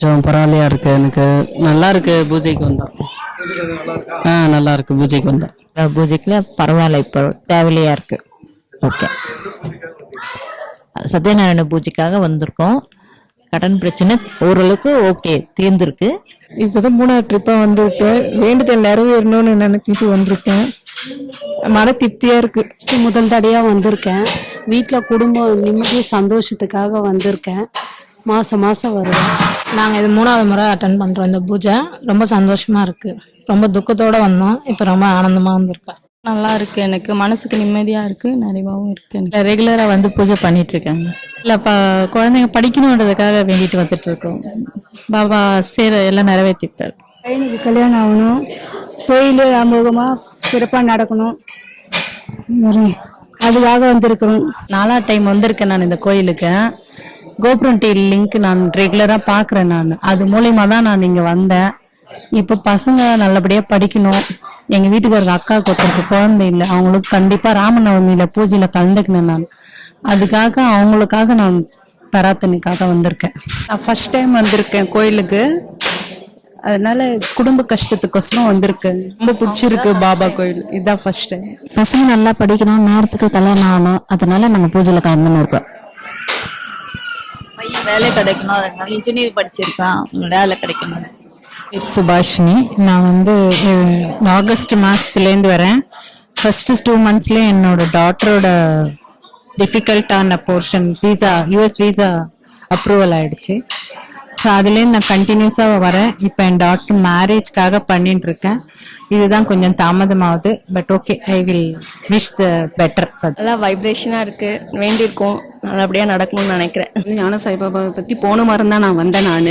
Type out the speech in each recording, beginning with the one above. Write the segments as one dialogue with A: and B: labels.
A: கொஞ்சம் பரவாயில்லையா இருக்கு? எனக்கு நல்லா இருக்கு. பூஜைக்கு வந்தா ஆ நல்லா இருக்கு. பூஜைக்கு வந்தா
B: அஹ் பூஜைக்குல பரவாயில்ல. இப்போ தேவையில்லையா இருக்கு? ஓகே. சத்யநாராயண பூஜைக்காக வந்திருக்கோம். கடன் பிரச்சனை ஓரளவுக்கு ஓகே தீர்ந்திருக்கு.
C: இப்போதான் மூணாவது ட்ரிப்பாக வந்திருக்கேன் வேண்டுதல் நிறைவேறணும்னு நினைக்கிட்டு வந்திருக்கேன். மன திருப்தியா இருக்கு.
D: முதல் தடையாக வந்திருக்கேன். வீட்டில் குடும்பம் நிம்மதி சந்தோஷத்துக்காக வந்திருக்கேன். மாதம் மாதம் வருவேன்
E: நாங்கள் இது மூணாவது முறை அட்டன் பண்ணுறோம் இந்த பூஜை ரொம்ப சந்தோஷமா இருக்கு. ரொம்ப துக்கத்தோட வந்தோம். இப்போ ரொம்ப ஆனந்தமாக வந்திருக்கேன்
F: நல்லா இருக்கு எனக்கு. மனசுக்கு நிம்மதியா இருக்கு. நிறைவாவும் இருக்கு எனக்கு.
B: ரெகுலரா வந்து பூஜை பண்ணிட்டு இருக்காங்க. இல்ல ப குழந்தைங்க படிக்கணுன்றதுக்காக வேண்டிட்டு வந்துட்டு இருக்கோம். பாபா சேர எல்லாம் நிறைவேற்றிப்பார்
G: பையனுக்கு கல்யாணம் ஆகணும். தொழில் அமோகமாக சிறப்பாக நடக்கணும். அதுக்காக வந்திருக்கிறோம்.
B: நாலா டைம் வந்திருக்கேன் நான் இந்த கோயிலுக்கு. கோபுரம் டிவி லிங்க் நான் ரெகுலராக பார்க்குறேன் நான். அது மூலியமா தான் நான் இங்கே வந்தேன். இப்போ பசங்க நல்லபடியாக படிக்கணும். எங்கள் வீட்டுக்காரங்க அக்காவுக்கு ஒருத்தருக்கு குழந்தை இல்லை. அவங்களுக்கு கண்டிப்பாக ராமநவமியில் பூஜையில் கலந்துக்கினேன் நான். அதுக்காக அவங்களுக்காக நான் பராத்தனைக்காக வந்திருக்கேன்.
H: நான் ஃபர்ஸ்ட் டைம் வந்திருக்கேன் கோயிலுக்கு. அதனால குடும்ப கஷ்டத்துக்கோசரம் வந்திருக்கேன் ரொம்ப பிடிச்சிருக்கு பாபா கோயில். இதுதான் ஃபர்ஸ்ட் டைம்
E: பசங்க நல்லா படிக்கணும் நேரத்துக்கு கல்யாணம் ஆகணும் அதனால நாங்கள் பூஜையில் கலந்துன்னு இருக்கோம்.
F: வேலை கிடைக்கணும். அதனால இன்ஜினியர் படிச்சிருக்கான். வேலை கிடைக்கணும்.
B: சுபாஷினி. நான் வந்து ஆகஸ்ட் மாசத்துலேருந்து வரேன். ஃபர்ஸ்ட் டூ மந்த்ஸ்ல என்னோட டாட்டரோட டிஃபிகல்ட்டான portion visa US visa approval ஆயிடுச்சு. ஸோ அதுலேருந்து நான் கண்டினியூஸாக வரேன். இப்போ என் டாக்டர் மேரேஜ்க்காக பண்ணிட்டு இருக்கேன் இதுதான் கொஞ்சம் தாமதமாகுது. But okay I will wish the better
F: நல்லா வைப்ரேஷனா இருக்கு. வேண்டியிருக்கோம். நல்லபடியா நடக்கணும்னு நினைக்கிறேன்.
H: ஞான சாய்பாபாவை பற்றி போன வாரம் தான் நான் வந்தேன் நான்.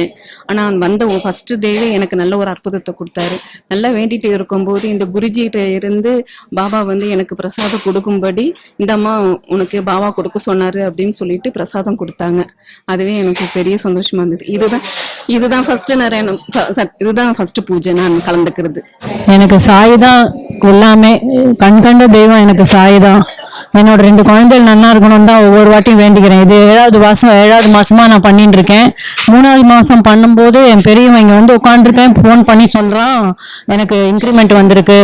H: ஆனால் வந்த ஃபர்ஸ்ட் டேவே எனக்கு நல்ல ஒரு அற்புதத்தை கொடுத்தாரு. நல்லா வேண்டிட்டு இருக்கும்போது இந்த குருஜிகிட்ட இருந்து பாபா வந்து எனக்கு பிரசாதம் கொடுக்கும்படி இந்த அம்மா உனக்கு பாபா கொடுக்க சொன்னாரு அப்படின்னு சொல்லிட்டு பிரசாதம் கொடுத்தாங்க. அதுவே எனக்கு பெரிய சந்தோஷமா இருந்தது. இதுதான் இதுதான் ஃபர்ஸ்ட் நான் இதுதான் ஃபர்ஸ்ட் பூஜை நான் கலந்துக்கிறது.
C: எனக்கு சாய் தான் எல்லாமே கண் கண்ட தெய்வம் எனக்கு சாய் தான். என்னோட ரெண்டு குழந்தைகள் நல்லா இருக்கணும் தான் ஒவ்வொரு வாட்டியும் வேண்டிக்கிறேன். இது ஏழாவது மாசம் ஏழாவது மாசமா நான் பண்ணிட்டு இருக்கேன். மூணாவது மாசம் பண்ணும்போது என் பெரியவன் இங்க வந்து உட்காந்துருக்கேன் ஃபோன் பண்ணி சொல்றான். எனக்கு இன்க்ரிமெண்ட் வந்திருக்கு.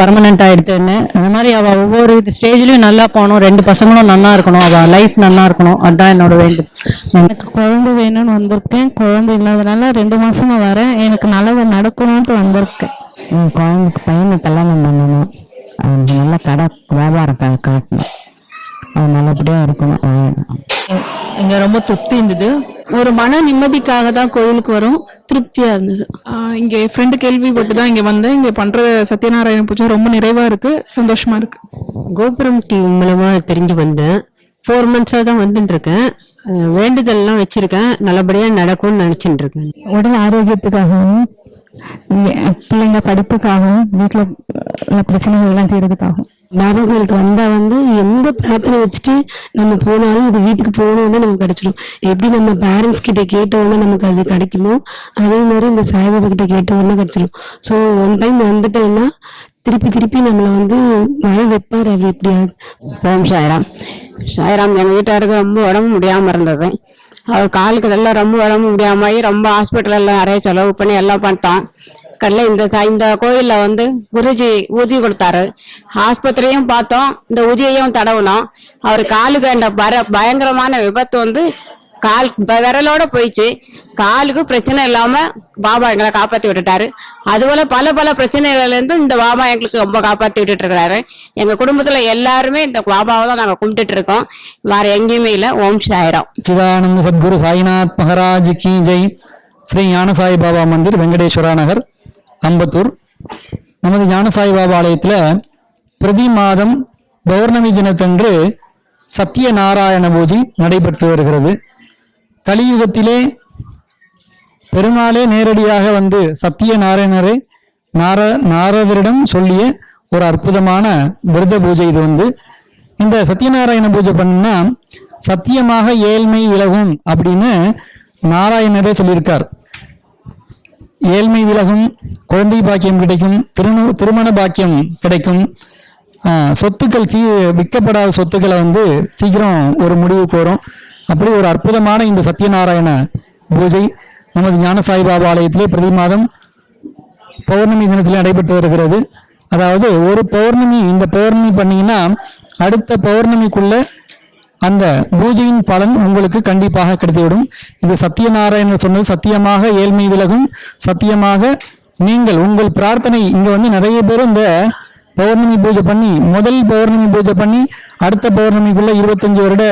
C: பர்மனெண்ட் ஆயிடுதுன்னு. அந்த மாதிரி அவ ஒவ்வொரு ஸ்டேஜ்லயும் நல்லா போகணும். ரெண்டு பசங்களும் நல்லா இருக்கணும். அவ லைஃப் நல்லா இருக்கணும். அதுதான் என்னோட வேண்டும் எனக்கு குழந்தை வேணும்னு வந்திருக்கேன். குழந்தை இல்லாதனால ரெண்டு மாசமா வரேன். எனக்கு நல்லது நடக்கணும்ட்டு வந்திருக்கேன்
B: என் குழந்தைக்கு பையனை கல்யாணம் பண்ணணும். நல்ல கடை வியாபாரம் காட்டணும் அவன் நல்லபடியாக இருக்கணும்.
C: இங்க ரொம்ப திருப்தி இருந்தது. ஒரு மன நிம்மதிக்காக தான் கோயிலுக்கு வரும். திருப்தியா இருந்தது.
I: இங்க ஃப்ரெண்டு கேள்விப்பட்டு தான் இங்க வந்தேன். இங்க பண்ற சத்யநாராயண பூஜை ரொம்ப நிறைவா இருக்கு. சந்தோஷமா இருக்கு.
C: கோபுரம் டிவி மூலமா தெரிஞ்சு வந்தேன். ஃபோர் மந்த்ஸாக தான் வந்துட்டு இருக்கேன். அஹ் வேண்டுதல்லாம் வச்சிருக்கேன். நல்லபடியா நடக்கும்னு நினைச்சிட்டு இருக்கேன்.
E: உடல் ஆரோக்கியத்துக்காகவும் பிள்ளைங்க படிப்புக்காகவும் வீட்டில் உள்ள பிரச்சனைகள் எல்லாம் தீர்றதுக்காகவும்.
G: பாபா கோயிலுக்கு வந்தா வந்து எந்த பிரார்த்தனை வச்சுட்டு நம்ம போனாலும் அது வீட்டுக்கு போகணும்னா நமக்கு கிடைச்சிடும் எப்படி நம்ம பேரண்ட்ஸ் கிட்ட கேட்ட உடனே நமக்கு அது கிடைக்குமோ அதே மாதிரி இந்த சாய்பாபா கிட்ட கேட்ட உடனே கிடைச்சிடும் ஸோ ஒன் டைம் வந்துட்டோம்னா திருப்பி திருப்பி நம்மளை வந்து வர வைப்பார் அவர் எப்படியாவது.
C: ஓம் சாய்ராம். சாய்ராம் எங்கள் வீட்டாருக்கு ரொம்ப உடம்பு முடியாமல் இருந்தது. அவர் காலுக்கு நல்லா ரொம்ப உடம்பு முடியாம ரொம்ப ஹாஸ்பிட்டல் நிறைய செலவு பண்ணி எல்லாம் பண்ணிட்டோம் கடல இந்த சா- இந்த கோயிலில் வந்து குருஜி ஊதி கொடுத்தாரு. ஆஸ்பத்திரியும் பார்த்தோம். இந்த ஊதியையும் தடவுனோம் அவர் காலுக்கு அந்த பர பயங்கரமான விபத்து வந்து கால் விரலோட போயிடுச்சு காலுக்கு பிரச்சனை இல்லாம பாபா எங்களை காப்பாத்தி விட்டுட்டாரு. அதுபோல பல பல பிரச்சனைகள்ல இருந்து இந்த பாபா எங்களுக்கு ரொம்ப காப்பாத்தி விட்டுட்டு இருக்கிறாரு எங்க குடும்பத்துல எல்லாருமே இந்த பாபாவை தான் நாங்க கும்பிட்டுட்டு இருக்கோம் வேற எங்கேயுமே இல்ல. ஓம் சாயிரம்.
A: சிவானந்த சத்குரு சாய்நாத் மகாராஜ் கி ஜெய். ஸ்ரீ ஞானசாய் பாபா மந்திர் வெங்கடேஸ்வரா நகர் அம்பத்தூர். நமது ஞானசாய் பாபா ஆலயத்தில் பிரதி மாதம் பௌர்ணமி தினத்தன்று சத்தியநாராயண பூஜை நடைபெற்று வருகிறது. கலியுகத்திலே பெருமாளே நேரடியாக வந்து சத்திய நாராயணரை நார நாரதரிடம் சொல்லிய ஒரு அற்புதமான விரத பூஜை இது வந்து. இந்த சத்யநாராயண பூஜை பண்ணா சத்தியமாக ஏழ்மை விலகும் அப்படின்னு நாராயணரே சொல்லியிருக்கார். ஏழ்மை விலகும் குழந்தை பாக்கியம் கிடைக்கும் திருமண திருமண பாக்கியம் கிடைக்கும். சொத்துக்கள் சீ விற்கப்படாத சொத்துக்களை வந்து சீக்கிரம் ஒரு முடிவுக்கு வரும். அப்படி ஒரு அற்புதமான இந்த சத்யநாராயண பூஜை நமது ஞானசாய் பாபா ஆலயத்திலே பிரதி மாதம் பௌர்ணமி தினத்தில் நடைபெற்று வருகிறது. அதாவது ஒரு பௌர்ணமி இந்த பௌர்ணமி பண்ணிங்கன்னா அடுத்த பௌர்ணமிக்குள்ள அந்த பூஜையின் பலன் உங்களுக்கு கண்டிப்பாக கிடைத்துவிடும். இது சத்யநாராயணன் சொன்னது சத்தியமாக ஏழ்மை விலகும் சத்தியமாக நீங்கள் உங்கள் பிரார்த்தனை இங்கே வந்து நிறைய பேர் இந்த பௌர்ணமி பூஜை பண்ணி முதல் பௌர்ணமி பூஜை பண்ணி அடுத்த பௌர்ணமிக்குள்ள இருபத்தஞ்சு வருட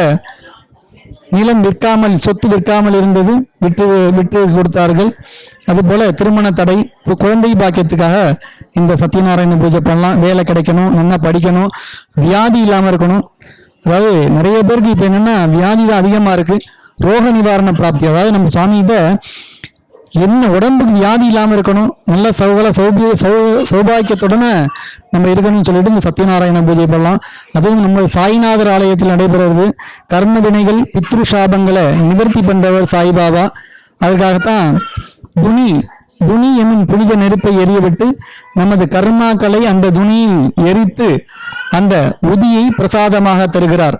A: நிலம் விற்காமல் சொத்து விற்காமல் இருந்தது விற்று விற்று கொடுத்தார்கள். அதுபோல திருமண தடை குழந்தை பாக்கியத்துக்காக இந்த சத்யநாராயண பூஜை பண்ணலாம். வேலை கிடைக்கணும் நல்லா படிக்கணும் வியாதி இல்லாமல் இருக்கணும். அதாவது நிறைய பேருக்கு இப்போ என்னன்னா வியாதி தான் அதிகமாக இருக்கு. ரோக நிவாரண பிராப்தி. அதாவது நம்ம சாமிகிட்ட என்ன உடம்புக்கு வியாதி இல்லாமல் இருக்கணும்? நல்ல சௌகல சௌபிய சௌ சௌபாக்கியத்துடனே நம்ம இருக்கணும்னு சொல்லிட்டு இந்த சத்யநாராயண பூஜை பண்ணலாம். அதுவும் நம்ம சாய்நாதர் ஆலயத்தில் நடைபெறுவது கர்ம வினைகள் பித்ரு சாபங்களை நிவர்த்தி பண்ணுறவர் சாய்பாபா. அதுக்காகத்தான் துணி துணி என்னும் புனித நெருப்பை எரியவிட்டு நமது கர்மாக்களை அந்த துணியில் எரித்து அந்த உதியை பிரசாதமாக தருகிறார்.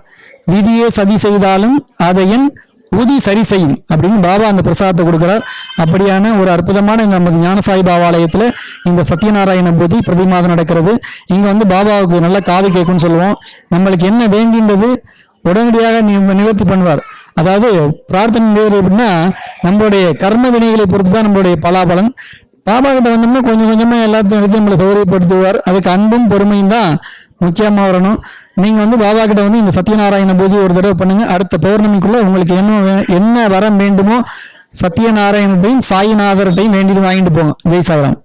A: விதியே சதி செய்தாலும் அதை என் ஊதி சரி செய்யும் அப்படின்னு பாபா அந்த பிரசாதத்தை கொடுக்குறார். அப்படியான ஒரு அற்புதமான இந்த நமது ஞானசாய் பாபாலயத்தில் இந்த சத்யநாராயண பூஜை பிரதி மாதம் நடக்கிறது. இங்கே வந்து பாபாவுக்கு நல்ல காது கேட்கும்னு சொல்லுவோம். நம்மளுக்கு என்ன வேண்டின்றது உடனடியாக நிவர்த்தி பண்ணுவார். அதாவது பிரார்த்தனை நிறைவேறு அப்படின்னா நம்மளுடைய கர்ம வினைகளை பொறுத்து தான் நம்மளுடைய பலாபலன். பாபா கிட்ட வந்தோம்னா கொஞ்சம் கொஞ்சமாக எல்லாத்தையும் எடுத்து நம்மளை சௌகரியப்படுத்துவார். அதுக்கு அன்பும் பொறுமையும் தான் முக்கியமாக வரணும். நீங்கள் வந்து பாபா கிட்ட வந்து இந்த சத்யநாராயண பூஜை ஒரு தடவை பண்ணுங்க. அடுத்த பௌர்ணமிக்குள்ள உங்களுக்கு என்ன என்ன வரம் வேண்டுமோ சத்யநாராயணத்தையும் சாயிநாதர்கிட்டையும் வேண்டிட்டு வாங்கிட்டு போங்க. ஜெய் சாய்ராம்.